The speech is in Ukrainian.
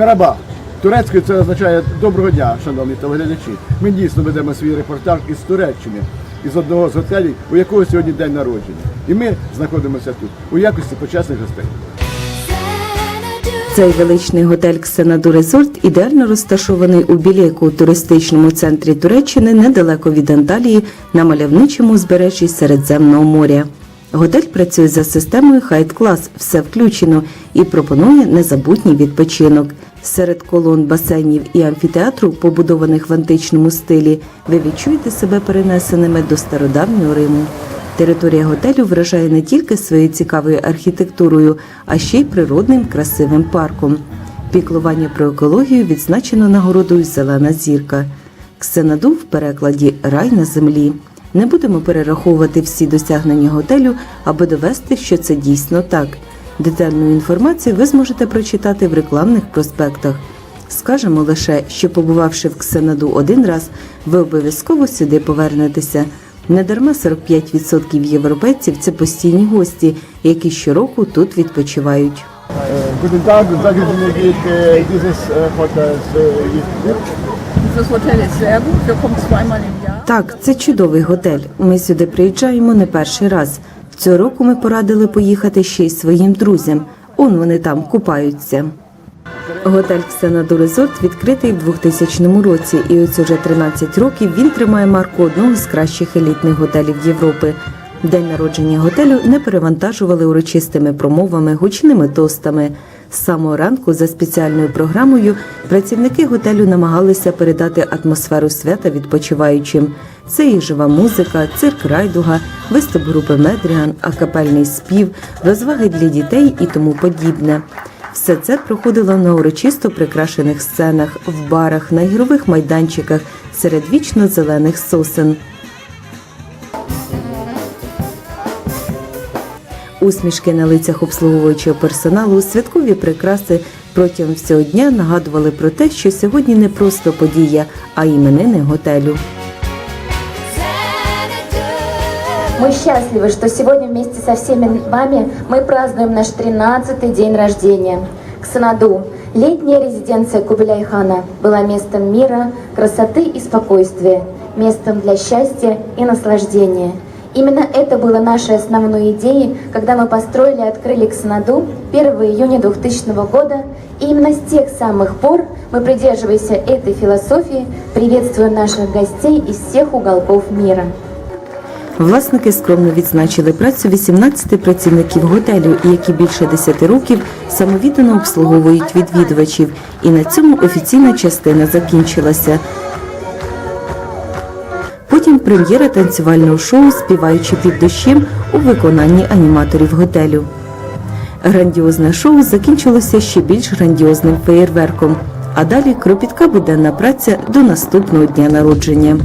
Мераба. Турецькою це означає доброго дня, шановні телеглядачі. Ми дійсно ведемо свій репортаж із Туреччини, із одного з готелів, у якого сьогодні день народження. І ми знаходимося тут у якості почесних гостей. Цей величний готель Ксенаду Резорт ідеально розташований у Білєку, туристичному центрі Туреччини, недалеко від Анталії, на мальовничому узбережжі Середземного моря. Готель працює за системою Хайт Клас, все включено і пропонує незабутній відпочинок. Серед колон басейнів і амфітеатру, побудованих в античному стилі, ви відчуєте себе перенесеними до стародавнього Риму. Територія готелю вражає не тільки своєю цікавою архітектурою, а ще й природним красивим парком. Піклування про екологію відзначено нагородою Зелена зірка. Ксенаду в перекладі Рай на землі. Не будемо перераховувати всі досягнення готелю, аби довести, що це дійсно так. Детальну інформацію ви зможете прочитати в рекламних проспектах. Скажемо лише, що побувавши в Ксенаду один раз, ви обов'язково сюди повернетеся. Недарма 45% європейців це постійні гості, які щороку тут відпочивають. Guten Tag, sagen Sie mir, geht äh, dieses äh, Hotel äh, Dieses Hotel ist sehr gut. Wir kommen zweimal im Jahr. Так, це чудовий готель. Ми сюди приїжджаємо не перший раз. Цього року ми порадили поїхати ще й своїм друзям. Он вони там купаються. Готель Ксенаду Резорт відкритий в 2000 році, і ось уже 13 років він тримає марку одного з кращих елітних готелів Європи. День народження готелю не перевантажували урочистими промовами, гучними тостами. З самого ранку за спеціальною програмою працівники готелю намагалися передати атмосферу свята відпочиваючим. Це і жива музика, цирк райдуга, виступ групи Медріан, акапельний спів, розваги для дітей і тому подібне. Все це проходило на урочисто прикрашених сценах, в барах, на ігрових майданчиках серед вічно зелених сосен. Усмішки на лицях обслуговуючого персоналу, святкові прикраси протягом всього дня нагадували про те, що сьогодні не просто подія, а іменини готелю. Мы счастливы, что сегодня вместе со всеми вами мы празднуем наш 13-й день рождения. Ксанаду, летняя резиденция Кубиляйхана, была местом мира, красоты и спокойствия, местом для счастья и наслаждения. Именно это было нашей основной идеей, когда мы построили и открыли Ксанаду 1 июня 2000 года. И именно с тех самых пор мы, придерживаясь этой философии, приветствуем наших гостей из всех уголков мира. Власники скромно відзначили працю 18 працівників готелю, які більше 10 років самовіддано обслуговують відвідувачів. І на цьому офіційна частина закінчилася. Потім прем'єра танцювального шоу Співаючи під дощем у виконанні аніматорів готелю. Грандіозне шоу закінчилося ще більш грандіозним феєрверком. А далі кропітка буденна праця до наступного дня народження.